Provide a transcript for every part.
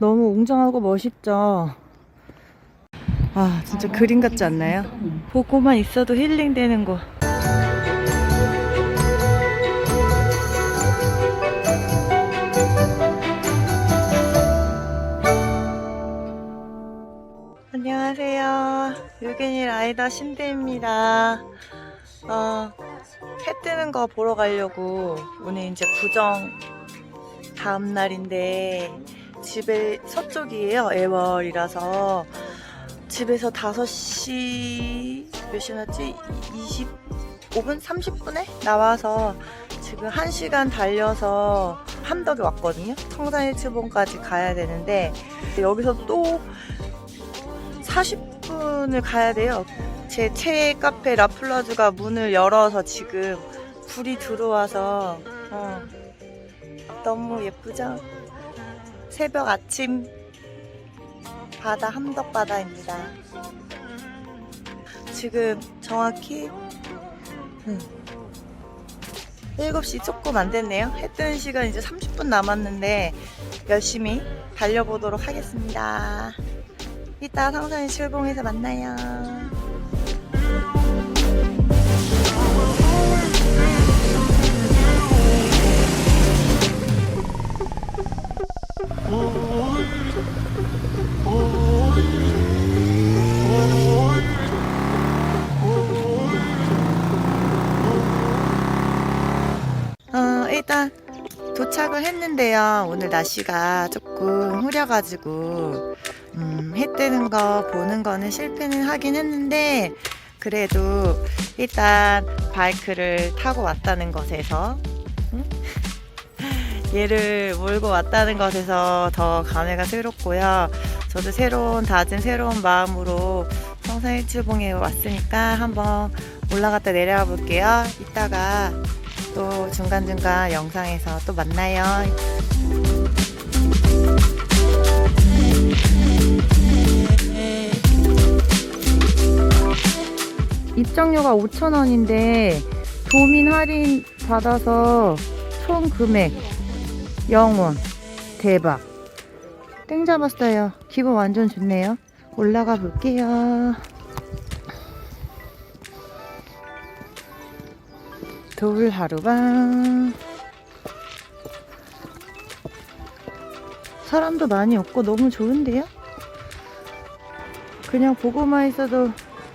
너무 웅장하고 멋있죠? 아, 진짜 그림 같지 않나요? 보고만 있어도 힐링되는 곳. 안녕하세요. 유gen이 라이더 신대입니다. 어, 해 뜨는 거 보러 가려고 오늘 이제 구정 다음 날인데 집에 서쪽이에요. 애월이라서 집에서 5시 몇 시였지? 25분? 30분에 나와서 지금 1시간 달려서 함덕에 왔거든요. 청산일출봉까지 가야 되는데 여기서 또 40분을 가야 돼요. 제 최애 카페 라플라즈가 문을 열어서 지금 불이 들어와서 어, 너무 예쁘죠? 새벽 아침 바다 함덕 바다입니다. 지금 정확히 음, 7시 조금 안 됐네요. 해 뜨는 시간 이제 30분 남았는데 열심히 달려보도록 하겠습니다. 이따 상산이 출봉에서 만나요. 어, 일단 도착을 했는데요. 오늘 날씨가 조금 흐려가지고 음, 해 뜨는 거 보는 거는 실패는 하긴 했는데 그래도 일단 바이크를 타고 왔다는 것에서 응? 얘를 몰고 왔다는 것에서 더 감회가 새롭고요. 저도 새로운 다짐, 새로운 마음으로 성산일출봉에 왔으니까 한번 올라갔다 내려가 볼게요. 이따가 또 중간중간 영상에서 또 만나요. 입장료가 5,000원인데 도민 할인 받아서 총 금액 0원. 대박. 땡 잡았어요. 기분 완전 좋네요. 올라가 볼게요. 돌 하루방. 사람도 많이 없고 너무 좋은데요? 그냥 보고만 있어도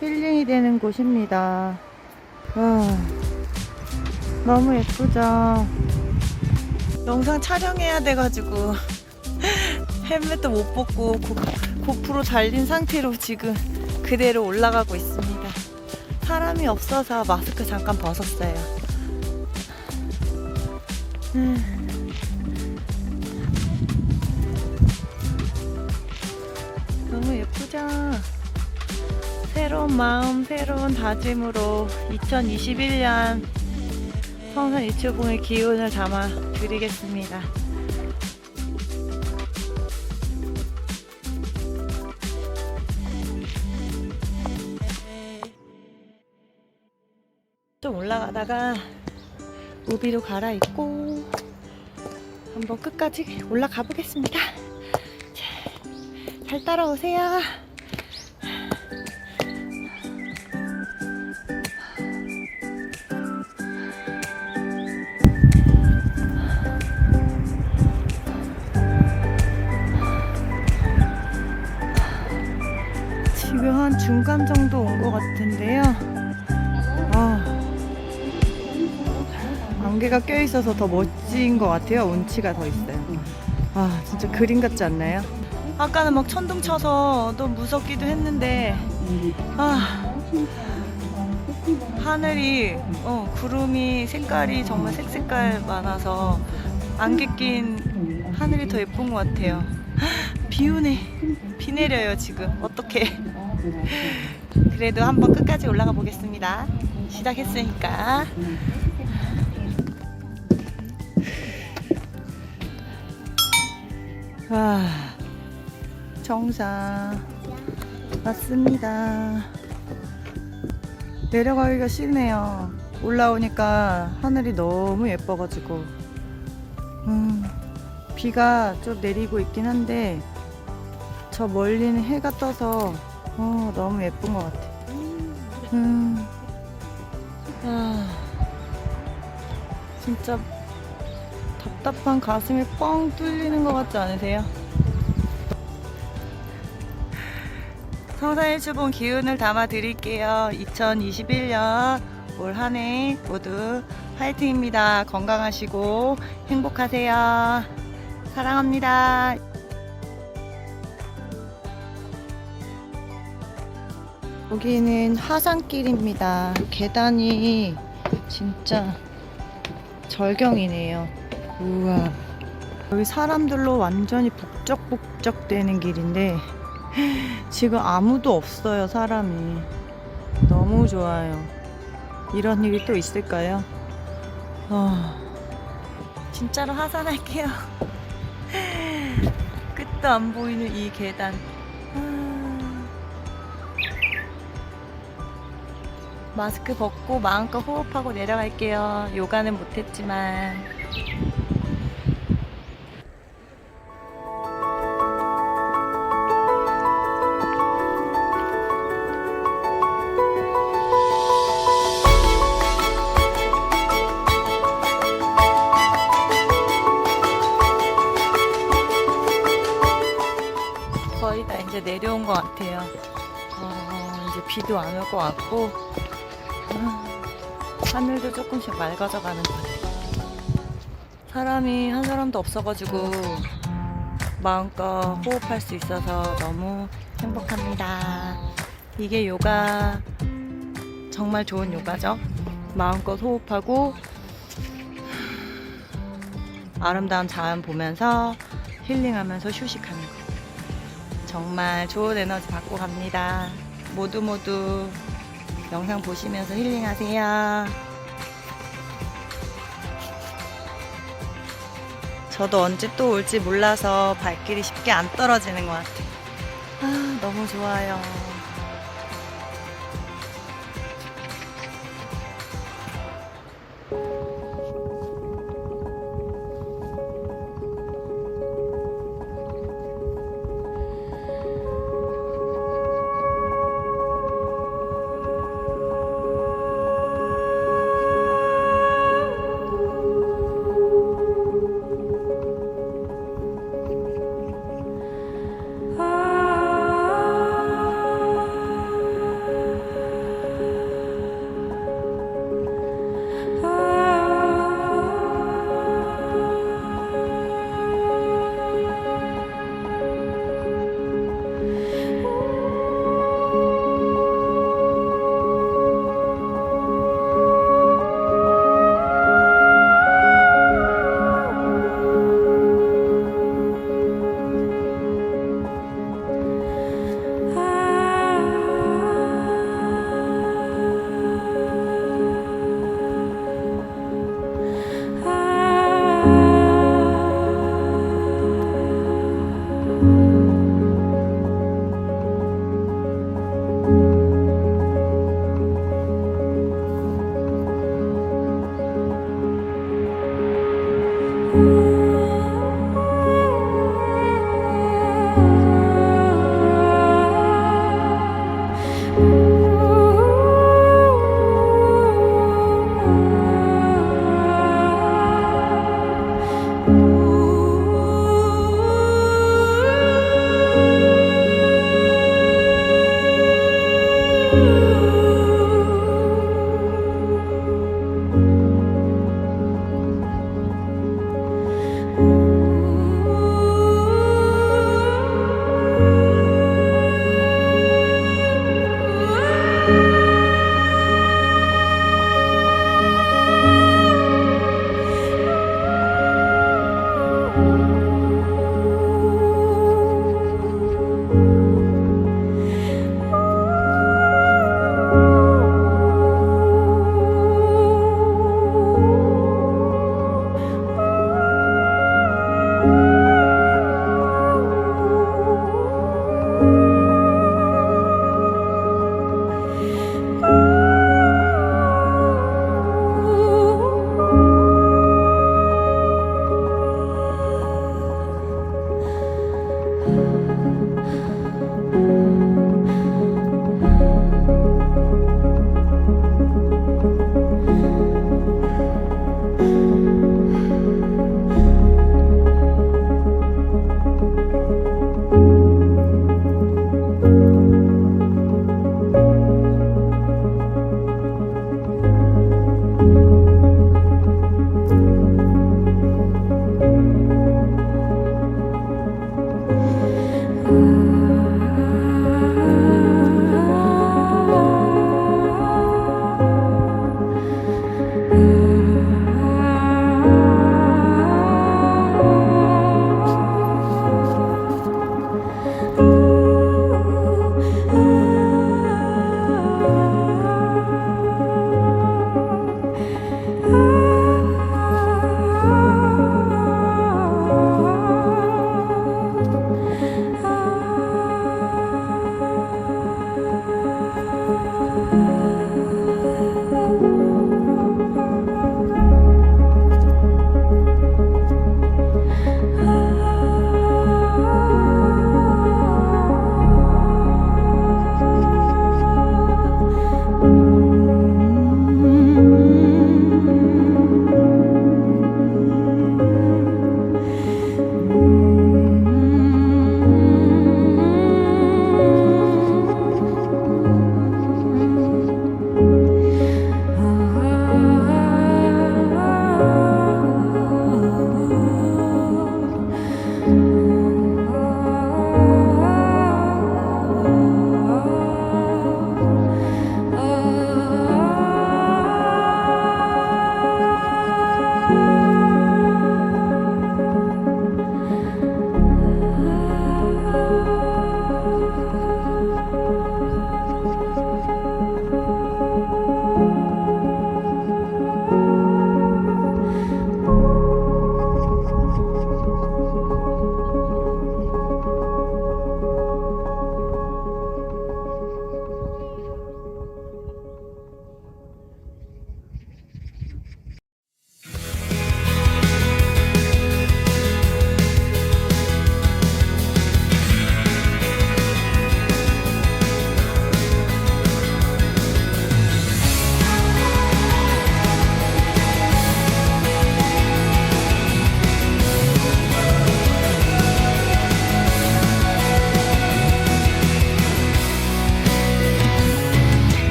힐링이 되는 곳입니다. 와, 너무 예쁘죠? 영상 촬영해야 돼가지고 헬멧도 못 벗고 고, 고프로 달린 상태로 지금 그대로 올라가고 있습니다. 사람이 없어서 마스크 잠깐 벗었어요. 음. 너무 예쁘죠? 새로운 마음, 새로운 다짐으로 2021년 성산 이치봉의 기운을 담아 드리겠습니다. 좀 올라가다가 우비로 갈아입고 한번 끝까지 올라가 보겠습니다. 자, 잘 따라오세요. 중간 정도 온 것 같은데요. 아, 안개가 껴있어서 더 멋진 것 같아요. 운치가 더 있어요. 아, 진짜 그림 같지 않나요? 아까는 막 천둥 쳐서 너무 무섭기도 했는데, 아, 하늘이, 어, 구름이 색깔이 정말 색색깔 많아서 안개 낀 하늘이 더 예쁜 것 같아요. 비 오네. 비 내려요, 지금. 어떡해. 그래도 한번 끝까지 올라가 보겠습니다. 시작했으니까. 와, 정상 맞습니다. 내려가기가 싫네요. 올라오니까 하늘이 너무 예뻐가지고, 음, 비가 좀 내리고 있긴 한데 저 멀리는 해가 떠서 어, 너무 예쁜 것 같아. 음. 아, 진짜 답답한 가슴이 뻥 뚫리는 것 같지 않으세요? 성산일 주봉 기운을 담아 드릴게요. 2021년 올 한 해 모두 화이팅입니다. 건강하시고 행복하세요. 사랑합니다. 여기는 하산길입니다. 계단이 진짜 절경이네요. 우와. 여기 사람들로 완전히 북적북적 되는 길인데 지금 아무도 없어요, 사람이. 너무 좋아요. 이런 일이 또 있을까요? 아, 진짜로 하산할게요. 끝도 안 보이는 이 계단. 마스크 벗고 마음껏 호흡하고 내려갈게요. 요가는 못했지만. 거의 다 이제 내려온 것 같아요. 어, 이제 비도 안 올 것 같고, 아, 하늘도 조금씩 맑아져 가는 것 같아요. 사람이 한 사람도 없어가지고, 마음껏 호흡할 수 있어서 너무 행복합니다. 이게 요가, 정말 좋은 요가죠. 마음껏 호흡하고, 아름다운 자연 보면서 힐링하면서 휴식하는 거. 정말 좋은 에너지 받고 갑니다. 모두 모두 영상 보시면서 힐링하세요. 저도 언제 또 올지 몰라서 발길이 쉽게 안 떨어지는 것 같아요. 아, 너무 좋아요.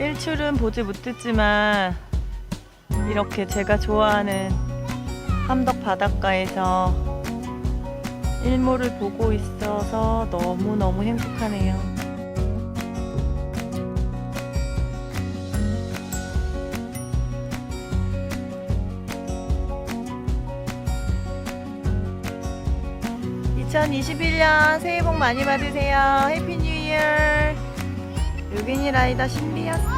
일출은 보지 못했지만 이렇게 제가 좋아하는 함덕 바닷가에서 일몰을 보고 있어서 너무너무 행복하네요. (2021년) 새해 복 많이 받으세요. 해피 뉴 이어. 유빈이 라이더 신비였습니다